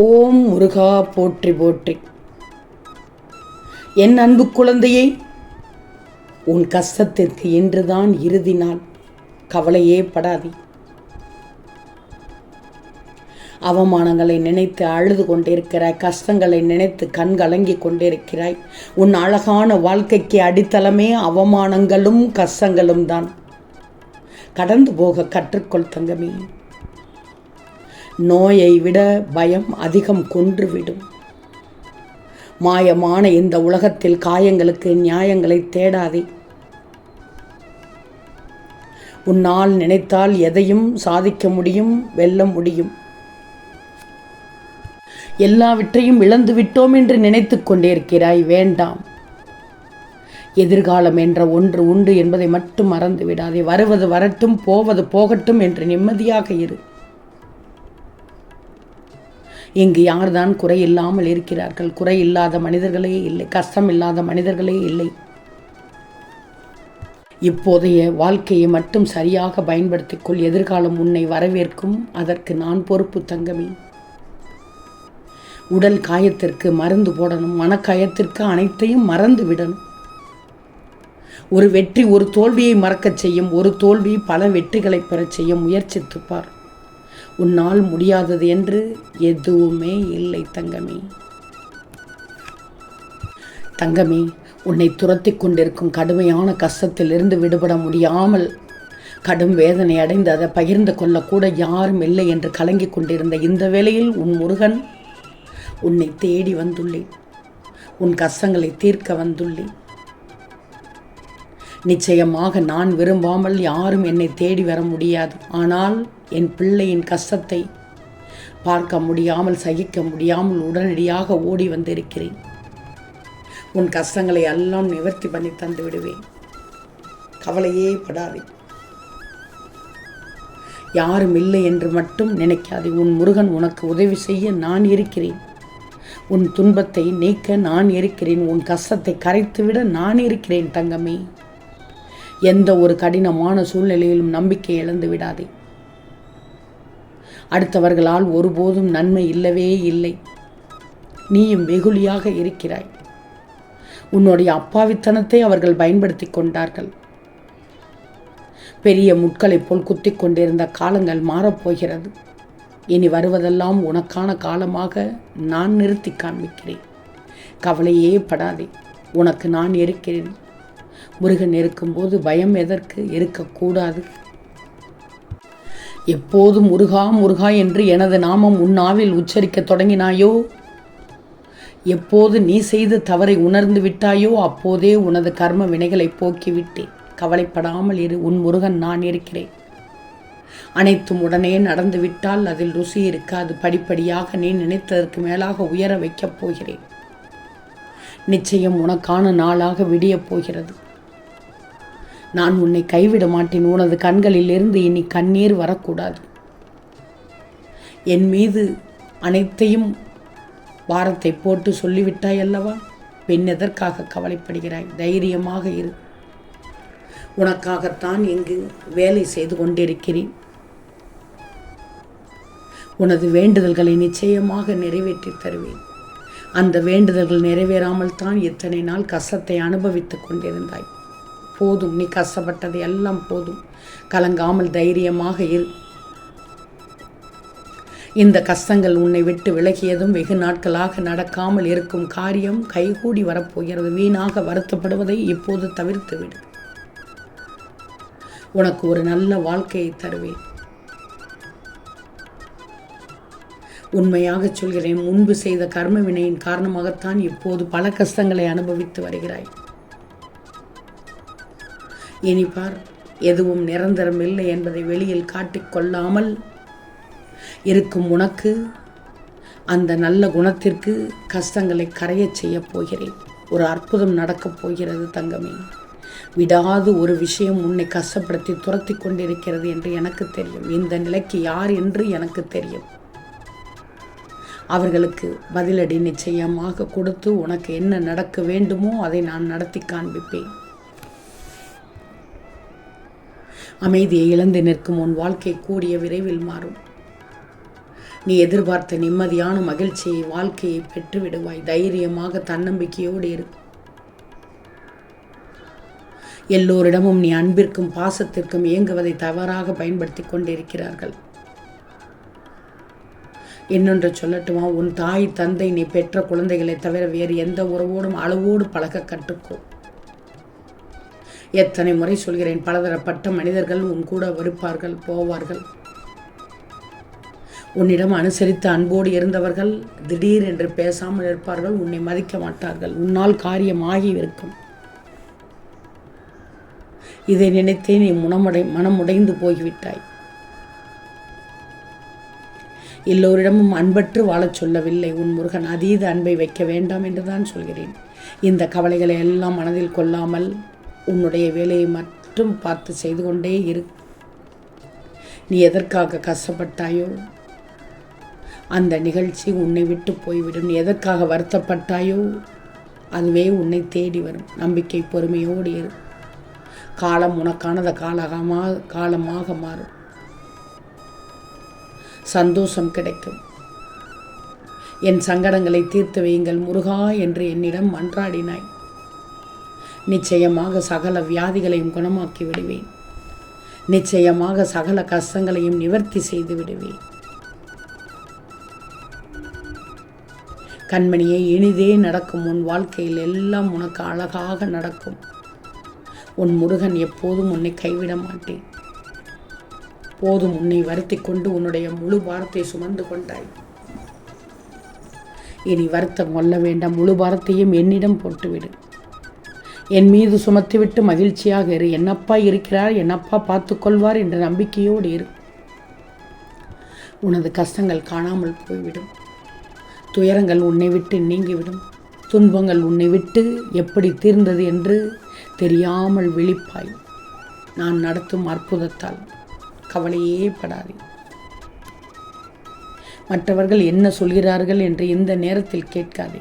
ஓம் முருகா போற்றி போற்றி. என் அன்பு குழந்தையே உன் கஷ்டத்திற்கு இன்றுதான் இறுதி நாள். கவலையே படாதே. அவமானங்களை நினைத்து அழுது கொண்டிருக்கிறாய் கஷ்டங்களை நினைத்து கண் கலங்கி கொண்டிருக்கிறாய். உன் அழகான வாழ்க்கைக்கு அடித்தளமே அவமானங்களும் கஷ்டங்களும் தான் கடந்து போக கற்றுக்கொள் தங்கமே. நோயை விட பயம் அதிகம் கொன்றுவிடும். மாயமான இந்த உலகத்தில் காயங்களுக்கு நியாயங்களை தேடாதே. உன்னால் நினைத்தால் எதையும் சாதிக்க முடியும் வெல்ல முடியும். எல்லாவற்றையும் இழந்து விட்டோம் என்று நினைத்து கொண்டிருக்கிறாய் வேண்டாம். எதிர்காலம் என்ற ஒன்று உண்டு என்பதை மட்டும் மறந்து விடாதே வருவது வரட்டும் போவது போகட்டும் என்று நிம்மதியாக இரு. இங்கு யார்தான் குறை இல்லாமல் இருக்கிறார்கள்? குறை இல்லாத மனிதர்களே இல்லை. கஷ்டம் இல்லாத மனிதர்களே இல்லை. இப்போதைய வாழ்க்கையை மட்டும் சரியாக பயன்படுத்திக்கொள். எதிர்காலம் உன்னை வரவேற்கும். அதற்கு நான் பொறுப்பு தங்கமே. உடல் காயத்திற்கு மருந்து போடணும். மனக்காயத்திற்கு அனைத்தையும் மறந்து விடணும். ஒரு வெற்றி ஒரு தோல்வியை மறக்கச் செய்யும். ஒரு தோல்வி பல வெற்றிகளை பெறச் செய்ய முயற்சித்துப்பார். உன்னால் முடியாதது என்று எதுவுமே இல்லை தங்கமே. தங்கமே உன்னை துரத்தி கொண்டிருக்கும் கடுமையான கஷ்டத்திலிருந்து விடுபட முடியாமல் கடும் வேதனை அடைந்து அதை பகிர்ந்து கொள்ளக்கூட யாரும் இல்லை என்று கலங்கிக் கொண்டிருந்த இந்த வேளையில் உன் முருகன் உன்னை தேடி வந்துள்ளேன் உன் கஷ்டங்களை தீர்க்க வந்துள்ளேன் நிச்சயமாக நான் விரும்பாமல் யாரும் என்னை தேடி வர முடியாது. ஆனால் என் பிள்ளையின் கஷ்டத்தை பார்க்க முடியாமல் சகிக்க முடியாமல் உடனடியாக ஓடி வந்திருக்கிறேன். உன் கஷ்டங்களை எல்லாம் நிவர்த்தி பண்ணி தந்து விடுவேன். கவலையே படாதே. யாரும் இல்லை என்று மட்டும் நினைக்காதே. உன் முருகன் உனக்கு உதவி செய்ய நான் இருக்கிறேன். உன் துன்பத்தை நீக்க நான் இருக்கிறேன். உன் கஷ்டத்தை கரைத்துவிட நான் இருக்கிறேன் தங்கமே. எந்த ஒரு கடினமான சூழ்நிலையிலும் நம்பிக்கை இழந்து விடாதே. அடுத்தவர்களால் ஒருபோதும் நன்மை இல்லவே இல்லை. நீயும் வெகுளியாக இருக்கிறாய். உன்னுடைய அப்பாவித்தனத்தை அவர்கள் பயன்படுத்தி கொண்டார்கள். பெரிய முட்களைப் போல் குத்தி கொண்டிருந்த காலங்கள் மாறப்போகிறது இனி வருவதெல்லாம் உனக்கான காலமாக நான் நிறுத்தி காண்பிக்கிறேன். கவலையே படாதே. உனக்கு நான் இருக்கிறேன். முருகன் இருக்கும்போது பயம் எதற்கு? இருக்கக்கூடாது. எப்போதும் முருகா முருகா என்று எனது நாமம் உன்னாவில் உச்சரிக்க தொடங்கினாயோ? எப்போது நீ செய்த தவறை உணர்ந்து விட்டாயோ அப்போதே உனது கர்ம வினைகளை போக்கிவிட்டேன். கவலைப்படாமல் இரு உன் முருகன் நான் இருக்கிறேன். அனைத்தும் உடனே நடந்துவிட்டால் அதில் ருசி இருக்காது. படிப்படியாக நீ நினைத்ததற்கு மேலாக உயர வைக்கப் போகிறேன். நிச்சயம் உனக்கான நாளாக விடியப் போகிறது. நான் உன்னை கைவிட மாட்டேன். உனது கண்களில் இருந்து இனி கண்ணீர் வரக்கூடாது. என் மீது அனைத்தையும் வாரத்தை போட்டு சொல்லிவிட்டாய் அல்லவா? பெண் எதற்காக கவலைப்படுகிறாய்? தைரியமாக இரு. உனக்காகத்தான் இங்கு வேலை செய்து கொண்டிருக்கிறேன். உனது வேண்டுதல்களை நிச்சயமாக நிறைவேற்றி தருவேன். அந்த வேண்டுதல்கள் நிறைவேறாமல் தான் இத்தனை நாள் கஷ்டத்தை அனுபவித்துக் கொண்டிருந்தாய். போதும் நீ கஷ்டப்பட்டது எல்லாம் போதும். கலங்காமல் தைரியமாக இரு. இந்த கஷ்டங்கள் உன்னை விட்டு விலகியதும் வெகு நாட்களாக நடக்காமல் இருக்கும் காரியம் கைகூடி வரப்போகிறது. வீணாக வருத்தப்படுவதை இப்போது தவிர்த்து விடு. உனக்கு ஒரு நல்ல வாழ்க்கையை தருவேன். உண்மையாக சொல்கிறேன் முன்பு செய்த கர்ம வினையின் காரணமாகத்தான் இப்போது பல கஷ்டங்களை அனுபவித்து வருகிறாய். இனிப்பார் எதுவும் நிரந்தரம் இல்லை என்பதை வெளியில் காட்டிக்கொள்ளாமல் இருக்கும் உனக்கு அந்த நல்ல குணத்திற்கு கஷ்டங்களை கரையச் செய்யப் போகிறேன். ஒரு அற்புதம் நடக்கப் போகிறது தங்கமே. விடாது ஒரு விஷயம் உன்னை கஷ்டப்படுத்தி துரத்தி கொண்டிருக்கிறது என்று எனக்கு தெரியும். இந்த நிலைக்கு யார் என்று எனக்கு தெரியும். அவர்களுக்கு பதிலடி நிச்சயமாக கொடுத்து உனக்கு என்ன நடக்க வேண்டுமோ அதை நான் நடத்தி காண்பிப்பேன். அமைதியை இழந்து நிற்கும் உன் வாழ்க்கை கூடிய விரைவில் மாறும். நீ எதிர்பார்த்த நிம்மதியான மகிழ்ச்சியை வாழ்க்கையை பெற்றுவிடுவாய். தைரியமாக தன்னம்பிக்கையோடு இரு. எல்லோரிடமும் நீ அன்பிற்கும் பாசத்திற்கும் இயங்குவதை தவறாக பயன்படுத்தி கொண்டிருக்கிறார்கள். இன்னொன்று சொல்லட்டுமா? உன் தாய் தந்தை நீ பெற்ற குழந்தைகளை தவிர வேறு எந்த உறவோடும் அளவோடு பழக கற்றுக்கோ. எத்தனை முறை சொல்கிறேன்? பலதரப்பட்ட மனிதர்கள் உன் கூட வருப்பார்கள் போவார்கள். உன்னிடம் அனுசரித்த அன்போடு இருந்தவர்கள் திடீர் என்று பேசாமல் இருப்பார்கள் உன்னை மதிக்க மாட்டார்கள். உன்னால் காரியமாகி இருக்கும் இதை நினைத்தே நீ முனமுடை மனமுடைந்து போய்விட்டாய். எல்லோரிடமும் அன்பற்று வாழச் சொல்லவில்லை. உன் முருகன் அதீத அன்பை வைக்க வேண்டாம் என்றுதான் சொல்கிறேன். இந்த கவலைகளை எல்லாம் மனதில் கொள்ளாமல் உன்னுடைய வேலையை மட்டும் பார்த்து செய்து கொண்டே இரு. நீ எதற்காக கஷ்டப்பட்டாயோ அந்த நிகழ்ச்சி உன்னை விட்டு போய்விடும். நீ எதற்காக வருத்தப்பட்டாயோ அதுவே உன்னை தேடி வரும். நம்பிக்கை பொறுமையோடு இரு. காலம் உனக்கானத காலகமாக காலமாக மாறும். சந்தோஷம் கிடைக்கும். என் சங்கடங்களை தீர்த்து வையுங்கள் முருகா என்று என்னிடம் மன்றாடினாய். நிச்சயமாக சகல வியாதிகளையும் குணமாக்கி விடுவேன். நிச்சயமாக சகல கஷ்டங்களையும் நிவர்த்தி செய்து விடுவேன். கண்மணியை இனிதே நடக்கும் உன் வாழ்க்கையில் எல்லாம் உனக்கு அழகாக நடக்கும். உன் முருகன் எப்போதும் உன்னை கைவிட மாட்டேன். போதும் உன்னை வருத்தி கொண்டு உன்னுடைய முழு பாரத்தை சுமந்து கொண்டாய். இனி வருத்தம் கொள்ள வேண்டாம் முழு பாரத்தையும் என்னிடம் போட்டுவிடு. என் மீது சுமத்திவிட்டு மகிழ்ச்சியாக இரு. என்னப்பா இருக்கிறார் என்னப்பா பார்த்துக்கொள்வார் என்ற நம்பிக்கையோடு இரு. உனது கஷ்டங்கள் காணாமல் போய்விடும். துயரங்கள் உன்னை விட்டு நீங்கிவிடும். துன்பங்கள் உன்னை விட்டு எப்படி தீர்ந்தது என்று தெரியாமல் விழிப்பாய். நான் நடத்தும் அற்புதத்தால் கவலையே படாதே. மற்றவர்கள் என்ன சொல்கிறார்கள் என்று இந்த நேரத்தில் கேட்காதே.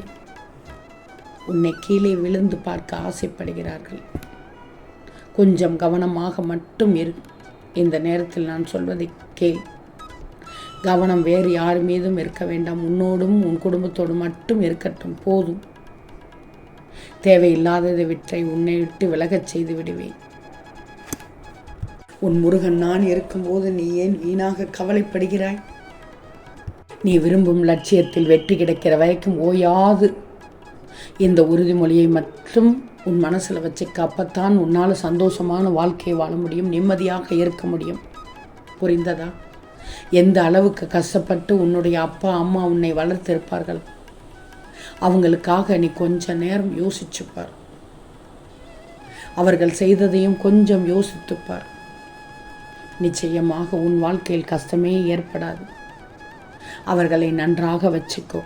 உன்னை கீழே விழுந்து பார்க்க ஆசைப்படுகிறார்கள். கொஞ்சம் கவனமாக மட்டும் இரு. இந்த நேரத்தில் நான் சொல்வதை கேள். கவனம் வேறு யார் மீதும் இருக்க வேண்டாம். உன்னோடும் உன் குடும்பத்தோடு மட்டும் இருக்கட்டும். போதும். தேவையில்லாததை விற்றை உன்னை விட்டு விலகச் செய்து விடுவேன். உன் முருகன் நான் இருக்கும்போது நீ ஏன் வீணாக கவலைப்படுகிறாய்? நீ விரும்பும் லட்சியத்தில் வெற்றி கிடைக்கிற வரைக்கும் ஓயாது. இந்த உறுதிமொழியை மட்டும் உன் மனசில் வச்சுக்க அப்பத்தான் உன்னால் சந்தோஷமான வாழ்க்கையை வாழ முடியும் நிம்மதியாக இருக்க முடியும். புரிந்ததா? எந்த அளவுக்கு கஷ்டப்பட்டு உன்னுடைய அப்பா அம்மா உன்னை வளர்த்திருப்பார்கள்? அவங்களுக்காக நீ கொஞ்ச நேரம் யோசிச்சுப்பார். அவர்கள் செய்ததையும் கொஞ்சம் யோசித்துப்பார். நிச்சயமாக உன் வாழ்க்கையில் கஷ்டமே ஏற்படாது. அவர்களை நன்றாக வச்சுக்கோ.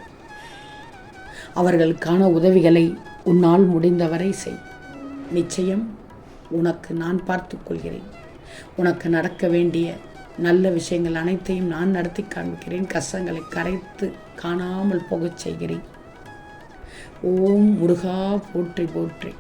அவர்களுக்கான உதவிகளை உன்னால் முடிந்தவரை செய். நிச்சயம் உனக்கு நான் பார்த்து கொள்கிறேன். உனக்கு நடக்க வேண்டிய நல்ல விஷயங்கள் அனைத்தையும் நான் நடத்தி காண்பிக்கிறேன் கஷ்டங்களை கரைத்து காணாமல் போகச் செய்கிறேன். ஓம் முருகா போற்றி போற்றி.